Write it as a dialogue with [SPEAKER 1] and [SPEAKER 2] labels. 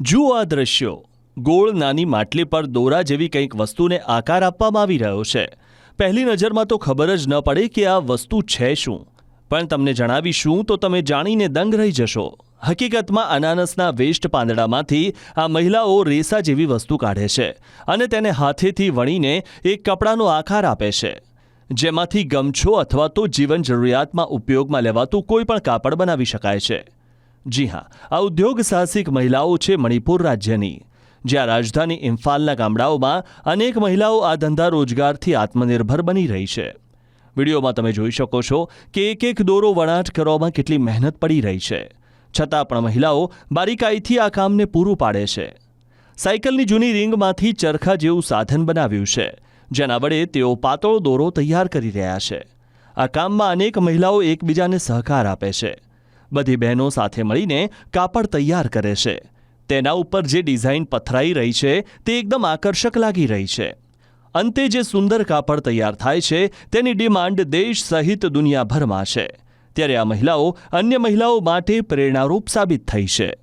[SPEAKER 1] જુઓ આ દ્રશ્યો ગોળ નાની માટલી પર દોરા જેવી કંઈક વસ્તુને આકાર આપવામાં આવી રહ્યો છે. પહેલી નજરમાં તો ખબર જ ન પડે કે આ વસ્તુ છે શું. પણ તમને જણાવીશું તો તમે જાણીને દંગ રહી જશો. હકીકતમાં અનાનસના વેસ્ટ પાંદડામાંથી આ મહિલાઓ રેસા જેવી વસ્તુ કાઢે છે અને તેને હાથેથી વણીને એક કપડાનો આકાર આપે છે. જેમાંથી ગમછો અથવા તો જીવન જરૂરિયાતમાં ઉપયોગમાં લેવાતું કોઈ પણ કાપડ બનાવી શકાય છે. જી હા, આ ઉદ્યોગ સાહસિક મહિલાઓ છે મણિપુર રાજ્યની. જ્યાં રાજધાની ઇમ્ફાલના ગામડાઓમાં અનેક મહિલાઓ આ ધંધા રોજગારથી આત્મનિર્ભર બની રહી છે. વિડીયોમાં તમે જોઈ શકો છો કે એક એક દોરો વણાટ કરવામાં કેટલી મહેનત પડી રહી છે. છતાં પણ મહિલાઓ બારીકાઈથી આ કામને પૂરું પાડે છે. સાયકલની જૂની રિંગમાંથી ચરખા જેવું સાધન બનાવ્યું છે, જેના વડે તેઓ પાતળો દોરો તૈયાર કરી રહ્યા છે. આ કામમાં અનેક મહિલાઓ એકબીજાને સહકાર આપે છે. બધી બહેનો સાથે મળીને કાપડ તૈયાર કરે છે. તેના ઉપર જે ડિઝાઇન પથરાઈ રહી છે, તે એકદમ આકર્ષક લાગી રહી છે. અંતે જે સુંદર કાપડ તૈયાર થાય છે, તેની ડિમાન્ડ દેશ સહિત દુનિયાભરમાં છે. ત્યારે આ મહિલાઓ અન્ય મહિલાઓ માટે પ્રેરણારૂપ સાબિત થઈ છે.